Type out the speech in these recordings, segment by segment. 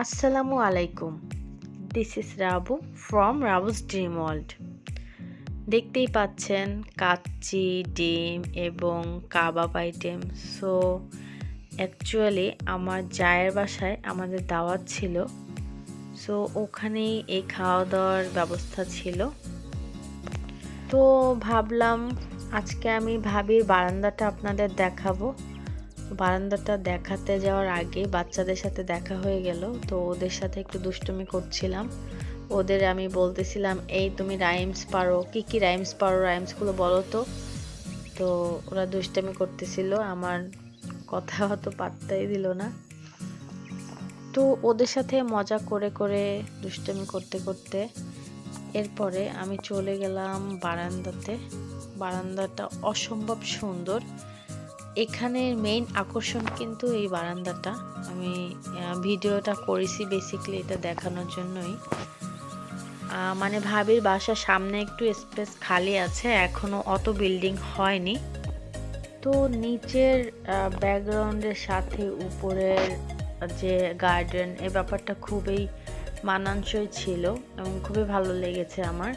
আসসালামু আলাইকুম। This is Rabu from Rabu's dream world দেখতেই পাচ্ছেন কাচ্চি, ডিম এবং কাবাব আইটেম সো অ্যাকচুয়ালি আমার জায়ের বাসায় আমাদের দাওয়াত ছিল। সো ওখানেই এই খাওয়া দাওয়ার ব্যবস্থা ছিল। তো ভাবলাম আজকে আমি ভাবির বারান্দাটা আপনাদের দেখাবো। বারান্দাটা দেখাতে যাওয়ার আগে বাচ্চাদের সাথে দেখা হয়ে গেল, তো ওদের সাথে একটু দুষ্টুমি করছিলাম। ওদের আমি বলতেছিলাম, এই তুমি রাইমস পারো, কি কি রাইমস পারো রাইমসগুলো বলো তো। তো ওরা দুষ্টামি করতেছিল, আমার কথা হয়তো পাত্তাই দিল না। তো ওদের সাথে মজা করে করে দুষ্টামি করতে করতে এরপরে আমি চলে গেলাম বারান্দাতে। বারান্দাটা অসম্ভব সুন্দর। এখানের মেইন আকর্ষণ কিন্তু এই বারান্দাটা। আমি ভিডিওটা করেছি বেসিকলি এটা দেখানোর জন্যই। মানে ভাবির বাসার সামনে একটু স্পেস খালি আছে, এখনও অত বিল্ডিং হয়নি। তো নিচের ব্যাকগ্রাউন্ডের সাথে উপরের যে গার্ডেন এ ব্যাপারটা খুবই মানানসই ছিল এবং খুবই ভালো লেগেছে আমার।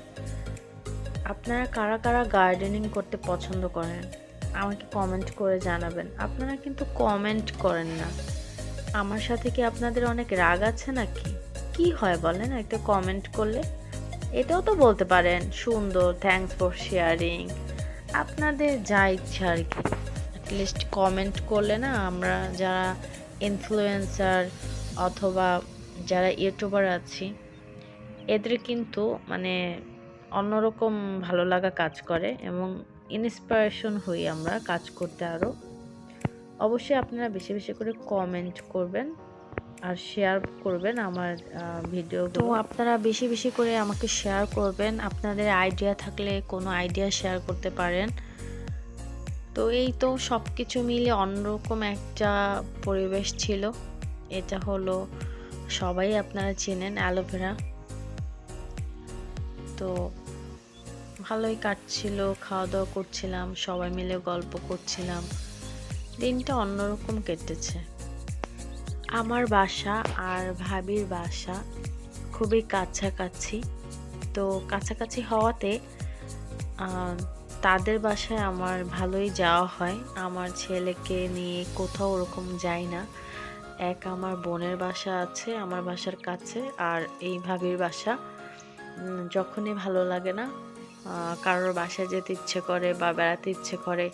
আপনারা কারা কারা গার্ডেনিং করতে পছন্দ করেন? আমাকে কমেন্ট করে জানাবেন। আপনারা কিন্তু কমেন্ট করেন না। আমার সাথে কি আপনাদের অনেক রাগ আছে নাকি? কি হয় বলেন একটা কমেন্ট করলে? এটাও তো বলতে পারেন, সুন্দর থ্যাংকস ফর শেয়ারিং আপনাদের যা ইচ্ছা আর কি। অ্যাটলিস্ট কমেন্ট করলে না আমরা যারা ইনফ্লুয়েন্সার অথবা যারা ইউটিউবার আছি, এদের কিন্তু মানে অন্যরকম ভালো লাগা কাজ করে এবং ইন্সপিরেশন হই আমরা কাজ করতে আরও অবশ্যই আপনারা বেশি বেশি করে কমেন্ট করবেন আর শেয়ার করবেন আমার ভিডিও তো আপনারা বেশি বেশি করে আমাকে শেয়ার করবেন। আপনাদের আইডিয়া থাকলে কোনো আইডিয়া শেয়ার করতে পারেন। তো এই তো সব কিছু মিলে অন্যরকম একটা পরিবেশ ছিল। এটা হলো সবাই আপনারা চেনেন অ্যালোভেরা। তো ভালোই কাটছিল খাওয়া দাওয়া করছিলাম, সবাই মিলে গল্প করছিলাম। দিনটা অন্যরকম কেটেছে। আমার বাসা আর ভাবির বাসা খুবই কাছাকাছি। তো কাছাকাছি হওয়াতে তাদের বাসায় আমার ভালোই যাওয়া হয়। আমার ছেলেকে নিয়ে কোথাও ওরকম যাই না। এক আমার বোনের বাসা আছে, আমার বাসার কাছে, আর এই ভাবির বাসা যখনই ভালো লাগে না কারোর বাসায় যেতে ইচ্ছে করে বা বেড়াতে ইচ্ছে করে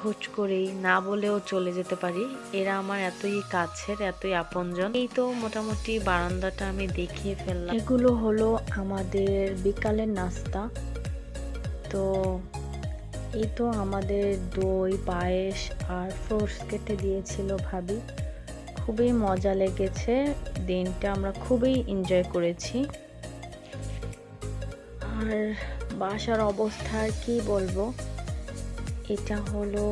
হুট করেই না বলেও চলে যেতে পারি। এরা আমার এতই কাছের, এতই আপনজন। এই তো মোটামুটি বারান্দাটা আমি দেখিয়ে ফেললাম। এগুলো হলো আমাদের বিকালের নাস্তা। তো এই তো আমাদের দই, পায়েস আর ফ্রুটস কেটে দিয়েছিল ভাবি। খুবই মজা লেগেছে। দিনটা আমরা খুবই এনজয় করেছি। আর বাসার অবস্থা কি বলব? এটা হলো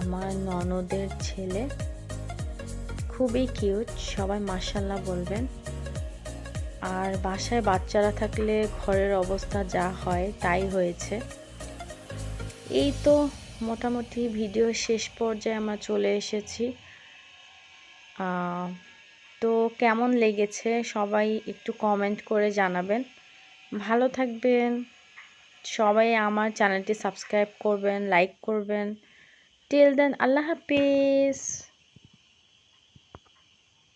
আমার ননদের ছেলে। খুবই কিউট, সবাই মার্শাল্লাহ বলবেন। আর বাসায় বাচ্চারা থাকলে ঘরের অবস্থা যা হয় তাই হয়েছে। এই তো মোটামুটি ভিডিও শেষ পর্যায়ে আমরা চলে এসেছি। তো কেমন লেগেছে? সবাই একটু কমেন্ট করে জানাবেন। ভালো থাকবেন। সবাই আমার চ্যানেলটি সাবস্ক্রাইব করবেন লাইক করবেন। টিল দেন আল্লাহ হাফিজ।